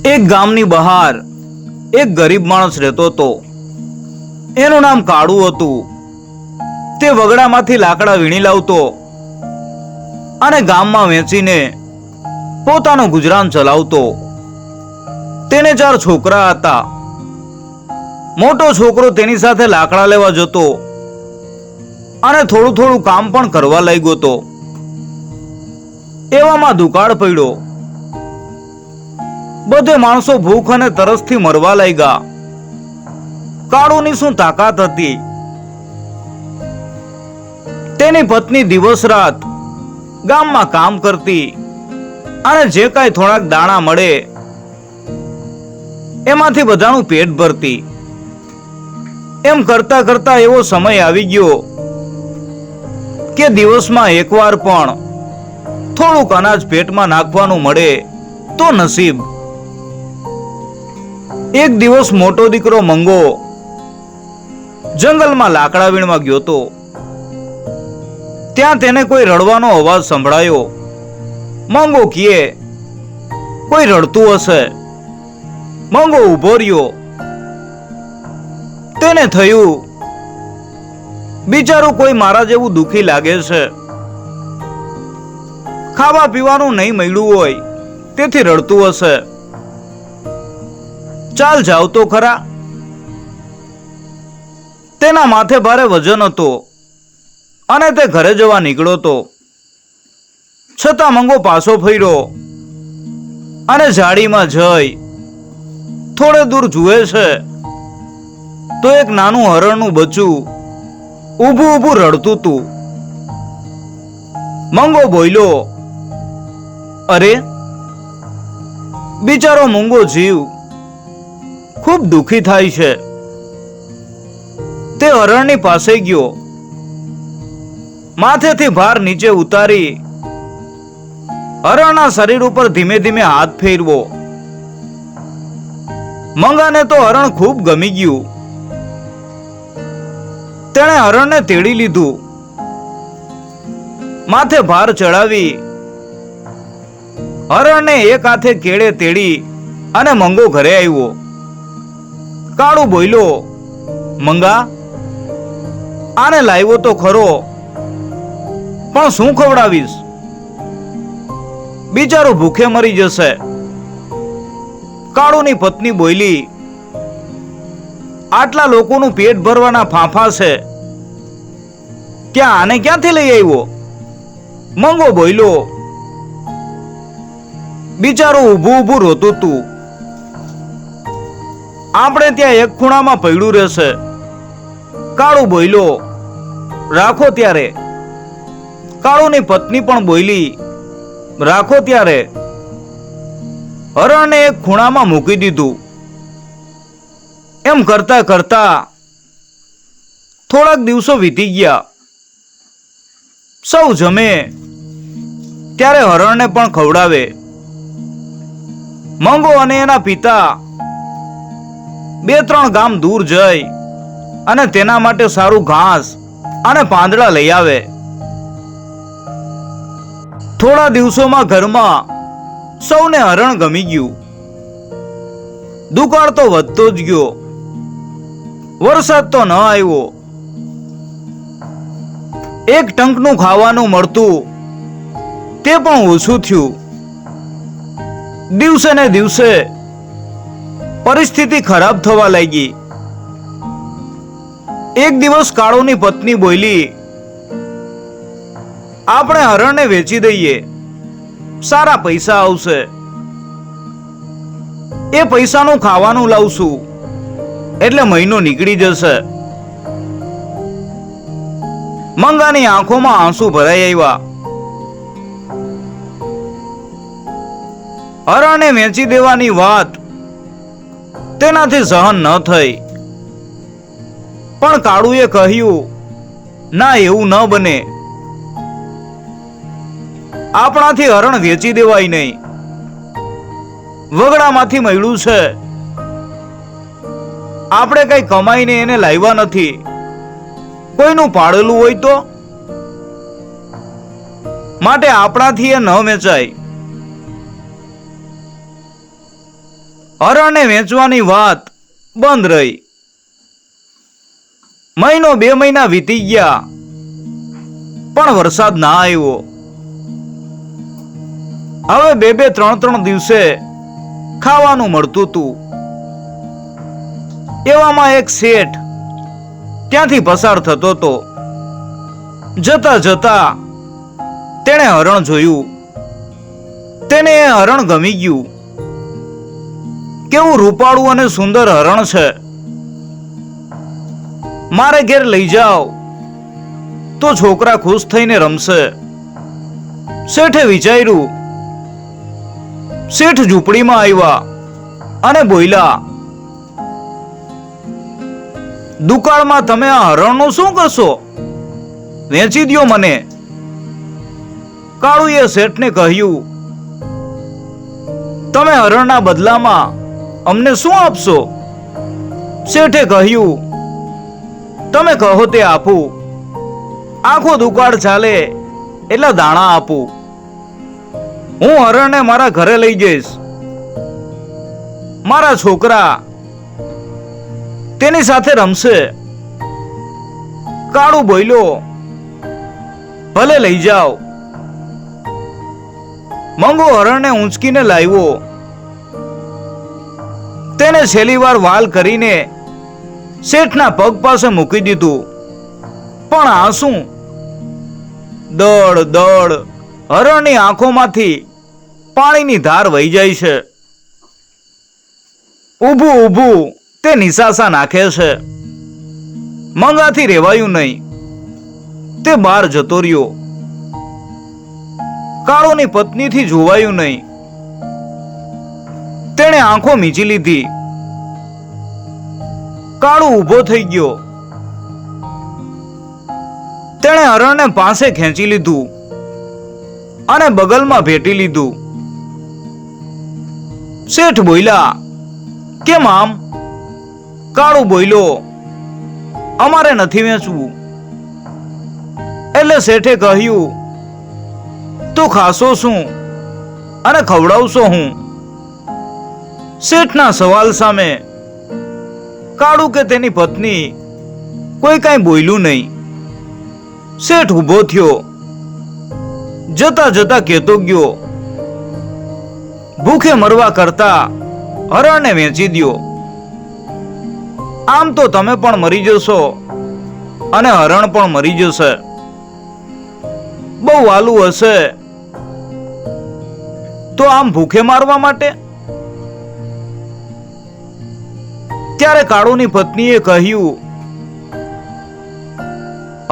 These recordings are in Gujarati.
એક ગામની બહાર એક ગરીબ માણસ રહેતો હતો. એનું નામ કાળુ હતું. તે વગડામાંથી લાકડા વીણી લાવતો અને ગામમાં વેચીને પોતાનું ગુજરાન ચલાવતો. તેને ચાર છોકરા હતા. મોટો છોકરો તેની સાથે લાકડા લેવા જતો અને થોડું થોડું કામ પણ કરવા લાગ્યો હતો. એવામાં દુકાળ પડ્યો. બધે માણસો ભૂખ અને તરસથી મરવા લાગ્યા. કાળુની શું તાકાત હતી? તેની પત્ની દિવસ રાત ગામમાં કામ કરતી અને જે કાંઈ થોડાક દાણા મળે, એમાંથી બધાનું પેટ ભરતી. એમ કરતા કરતા એવો સમય આવી ગયો કે દિવસમાં એકવાર પણ થોડુંક અનાજ પેટમાં નાખવાનું મળે તો નસીબ એક દિવસ મોટો દીકરો મંગો જંગલમાં લાકડા વીણવા ગયો તો ત્યાં તેને કોઈ રડવાનો અવાજ સંભળાયો. મંગો કીએ, કોઈ રડતું હશે? મંગો ઊભો રહ્યો. તેને થયું, બિચારું કોઈ મારા જેવું દુખી લાગે છે. ખાવા પીવાનું નહીં મળ્યું હોય, તેથી રડતું હશે. ચાલ જાવ તો ખરા. તેના માથે ભારે વજન હતો અને તે ઘરે જવા નીકળ્યો તો છતાં મંગો પાછો ફર્યો અને ઝાડીમાં જઈ થોડે દૂર જુએ છે. તો એક નાનું હરણનું બચ્ચું ઊભું ઊભું રડતું તું મંગો બોલ્યો, અરે, બિચારો મૂંગો જીવ ખૂબ દુઃખી થાય છે. તે હરણની પાસે ગયો. માથેથી ભાર નીચે ઉતારી હરણના શરીર ઉપર ધીમે ધીમે હાથ ફેરવો. મંગાને તો હરણ ખૂબ ગમી ગયું. તેણે હરણને તેડી લીધું. માથે ભાર ચડાવી. હરણને એક હાથે કેળે તેડી અને મંગો ઘરે આવ્યો. કાળુ બોલ્યો મંગા, આને લાવ્યો તો ખરો. પણ શું ખવડાવીશ? બિચારો ભૂખે મરી જશે. કાળુની પત્ની બોલી આટલા લોકોનું પેટ ભરવાના ફાંફા છે. ત્યાં આને ક્યાંથી લઈ આવ્યો? મંગો બોલ્યો બિચારો ઊભું ઊભું રોતું તું. આપણે ત્યાં એક ખૂણામાં પડ્યું રહેશે. કાળુ બોયલો. રાખો ત્યારે. કાળુની પત્ની પણ બોયલી. રાખો ત્યારે. હરણને એક ખૂણામાં મૂકી દીધું. એમ કરતા કરતા થોડાક દિવસો વીતી ગયા. સૌ જમે. ત્યારે હરણને પણ ખવડાવે. મંગો અને એના પિતા બે ત્રણ ગામ દૂર જઈ અને તેના માટે સારું ઘાસ અને પાંદડા લઈ આવે. થોડા દિવસોમાં ઘરમાં સૌને હરણ ગમી ગયું. દુકાળ તો વધતો જ ગયો. વરસાદ તો ન આવ્યો. એક ટંકનું ખાવાનું મળતું. તે પણ ઓછું થયું. દિવસે ને દિવસે પરિસ્થિતિ ખરાબ થવા લાગી. એક દિવસ કાળોની પત્ની બોલી, આપણે હરણને વેચી દઈએ. સારા પૈસા આવશે. એ પૈસાનું ખાવાનું લાવશું. એટલે મહિનો નીકળી જશે. મંગાની આંખોમાં આંસુ ભરાઈ આવ્યા. હરણને વેચી દેવાની વાત તેનાથી સહન ન થઈ. પણ કાળુએ કહ્યું, ના, એવું ન બને. આપણાથી હરણ વેચી દેવાય નહીં. વગડામાંથી મળ્યું છે. આપણે કઈ કમાઈને એને લાવ્યા નથી. કોઈનું પાડેલું હોય તો? માટે આપણાથી એ ન વેચાય. હરણને વેચવાની વાત બંધ રહી. મહિનો બે મહિના વીતી ગયા, પણ વરસાદ ના આવ્યો. હવે બે બે ત્રણ ત્રણ દિવસે ખાવાનું મળતું હતું. એવામાં એક શેઠ ત્યાંથી પસાર થતો હતો. જતા જતા તેણે હરણ જોયું. તેને હરણ ગમી ગયું. કેવું રૂપાળું અને સુંદર હરણ છે? મારે ઘેર લઈ જાઓ. તો છોકરા ખુશ થઈને રમશે. શેઠે વિચાર્યું, શેઠ ઝૂંપડીમાં આવ્યા અને બોલ્યા, દુકાળમાં તમે આ હરણનું શું કરશો? વેચી દ્યો મને. કાળુએ શેઠને કહ્યું, તમે હરણના બદલામાં અમને શું આપશો? શેઠે કહ્યું, તમે કહો તે આપું. આખો દુકાળ ચાલે એટલે દાણા આપું. હું હરણને મારા ઘરે લઈ જઈશ. મારા છોકરા તેની સાથે રમશે. કાળું બોલ્યો ભલે લઈ જાઓ. મંગો હરણને ઊંચકીને લાવ્યો. તેને છેલ્લી વાર વાલ કરીને શેઠના પગ પાસે મૂકી દીધું. પણ આ શું? દળ દળ, હરણની આંખોમાંથી પાણીની ધાર વહી જાય છે. ઊભું ઊભું તે નિશાસા નાખે છે. મંગાથી રેવાયું નહીં. તે બહાર જતો રહ્યો. કાળોની પત્નીથી જોવાયું નહીં. તેણે આંખો મીચી લીધી. કાળુ ઊભો થઈ ગયો. તેણે હરણને પાસે ખેંચી લીધું અને બગલમાં ભેટી લીધું. શેઠ બોલ્યા, કેમ આમ? કાળું બોલ્યો, અમારે નથી વેચવું. એટલે શેઠે કહ્યું, તું ખાશો શું અને ખવડાવશો હું? શેઠના સવાલ સામે કાળુ કે તેની પત્ની? કોઈ કાંઈ બોલ્યું નહીં. શેઠ ઊભો થયો. જતા જતા કહેતો ગયો. ભૂખે મરવા કરતા હરણને વેચી દ્યો. આમ તો તમે પણ મરી જશો અને હરણ પણ મરી જશે. બહુ વાલું હશે. તો આમ ભૂખે મારવા માટે? ત્યારે કાળુની પત્નીએ કહ્યું,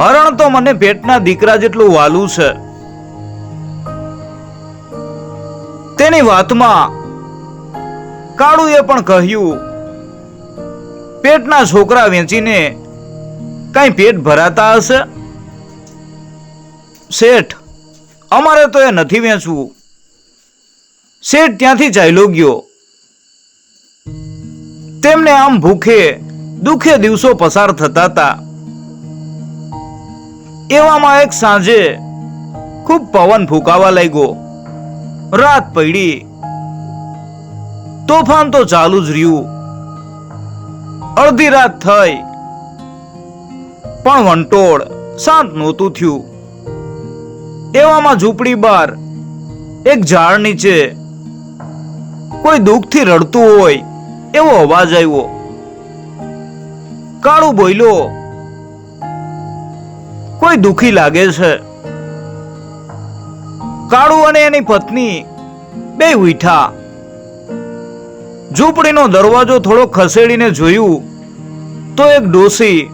હરણ તો મને પેટના દીકરા જેટલું વાલું છે. તેની વાતમાં કાળુએ પણ કહ્યું, પેટના છોકરા વેચીને કઈ પેટ ભરાતા હશે? શેઠ, અમારે તો એ નથી વેચવું. શેઠ ત્યાંથી ચાલ્યો ગયો. તેમને આમ ભૂખે, દુખે દિવસો પસાર થતા હતા. એવામાં એક સાંજે ખૂબ પવન ફૂંકાવા લાગ્યો. રાત પડી. તોફાન તો ચાલુ જ રહ્યું. અડધી રાત થઈ. પણ વંટોળ શાંત નહોતું થયું. એવામાં ઝૂંપડી બહાર એક ઝાડ નીચે. કોઈ દુઃખથી રડતું હોય. એવો અવાજ આવ્યો. કાળુ બોલ્યો, કોઈ દુખી લાગે છે? કાળુ અને એની પત્ની બે ઉઠા ઝૂંપડીનો દરવાજો થોડો ખસેડીને જોયું તો એક ડોસી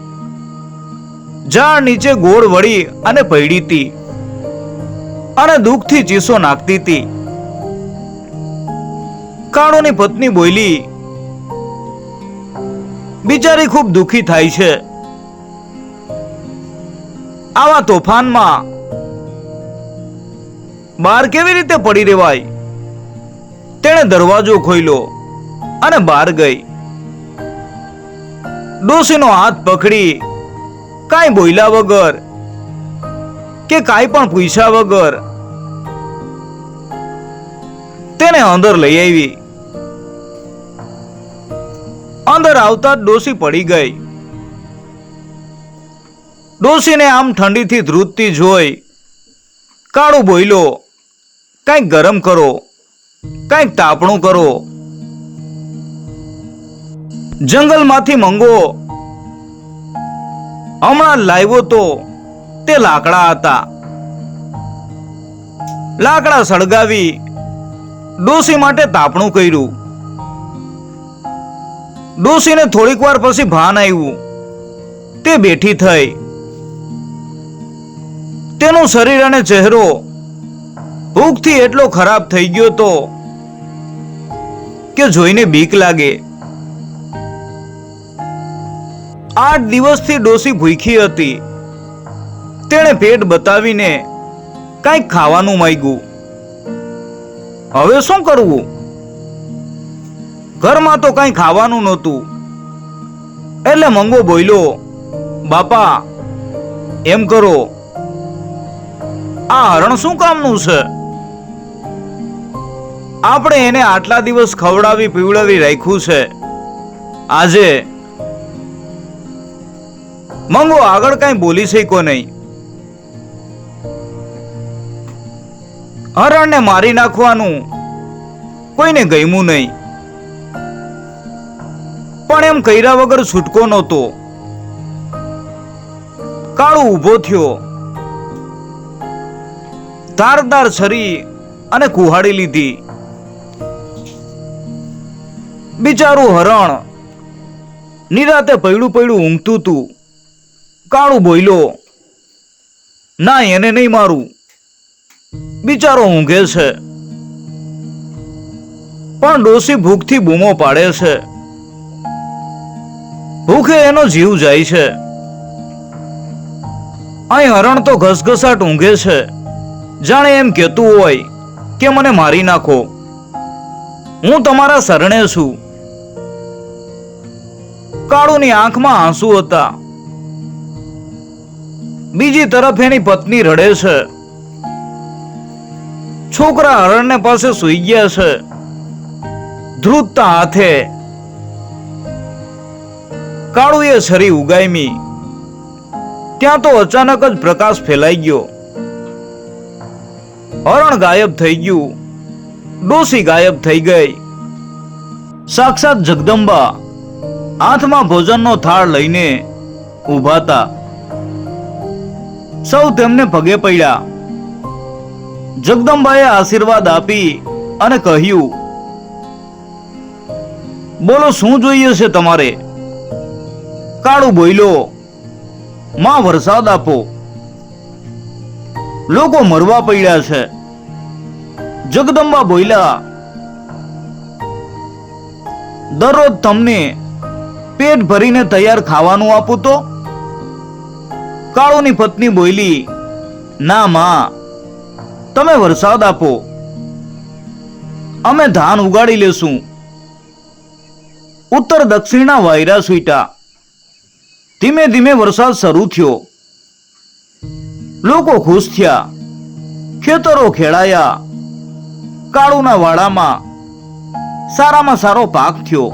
ઝાડ નીચે ગોળ વળી અને પડી હતી અને દુઃખથી ચીસો નાખતી હતી કાળુની પત્ની બોલી બિચારી ખૂબ દુખી થાય છે. આવા તોફાનમાં બહાર કેવી રીતે પડી રેવાય તેણે દરવાજો ખોલ્યો અને બહાર ગઈ. ડોસીનો હાથ પકડી, કાંઈ બોલ્યા વગર કે કાંઈ પણ પૂછ્યા વગર તેને અંદર લઈ આવી. અંદર આવતા ડોસી પડી ગઈ. ડોસીને આમ ઠંડીથી ધ્રુજતી જોઈ કાળું બોઈલો કંઈક ગરમ કરો, કંઈક તાપણું કરો. જંગલમાંથી મંગો, હમણાં લાવ્યો તો તે લાકડા હતા. લાકડા સળગાવી ડોસી માટે તાપણું કર્યું. ડોસીને થોડીક વાર પછી ભાન આવ્યું તે બેઠી થઈ. તેનું શરીર અને ચહેરો ભૂખથી એટલો ખરાબ થઈ ગયો તો કે જોઈને બીક લાગે. આઠ દિવસથી ડોસી ભૂખી હતી. તેણે પેટ બતાવીને કંઈક ખાવાનું માંગ્યું. હવે શું કરવું? ઘરમાં તો કંઈ ખાવાનું નહોતું. એટલે મંગો બોલ્યો બાપા, એમ કરો, આ હરણ શું કામનું છે? આપણે એને આટલા દિવસ ખવડાવી પીવડાવી રાખ્યું છે. આજે મંગો આગળ કાંઈ બોલી શક્યો નહીં. હરણને મારી નાખવાનું કોઈને ગમ્યું નહીં. પણ એમ કર્યા વગર છૂટકો નહોતો. કાળો ઊભો થયો. ધારદાર છરી અને કુહાડી લીધી. બિચારું હરણ નિરાતે પૈડું પૈડું ઊંઘતું તું. કાળું બોલ્યો ના, એને નહીં મારું. બિચારો ઊંઘે છે. પણ ડોસી ભૂખથી બૂમો પાડે છે. ભૂખે એનો જીવ જાય છે. અહીં હરણ તો ઘસઘસાટ ઊંઘે છે. જાણે એમ કહેતું હોય કે મને મારી નાખો. હું તમારા શરણે છું. કાળુની આંખમાં આંસુ હતા. બીજી તરફ એની પત્ની રડે છે. છોકરા હરણને પાસે સૂઈ ગયા છે. ધ્રુતતા હાથે કાળુએ છરી ઉગાયમી. ત્યાં તો અચાનક જ પ્રકાશ ફેલાઈ ગયો. હરણ ગાયબ થઈ ગયું. ડોસી ગાયબ થઈ ગઈ. સાક્ષાત જગદંબા હાથમાં ભોજનનો થાળ લઈને ઊભા હતા સૌ તેમને પગે પડ્યા. જગદંબાએ આશીર્વાદ આપી અને કહ્યું, બોલો, શું જોઈએ છે તમારે? કાળુ બોલ્યો માં વરસાદ આપો. લોકો મરવા પડ્યા છે. જગદંબા બોલ્યા, દરરોજ તમને પેટ ભરીને તૈયાર ખાવાનું આપું તો? કાળુની પત્ની બોલી, ના, માં, તમે વરસાદ આપો. અમે ધાન ઉગાડી લેશું. ઉત્તર દક્ષિણના વાયરા સૂટ્યા ધીમે ધીમે વરસાદ શરૂ થયો. લોકો ખુશ થયા. ખેતરો ખેડાયા. કાળુના વાડામાં સારામાં સારો પાક થયો.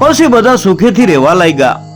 પછી બધા સુખેથી રહેવા લાગ્યા.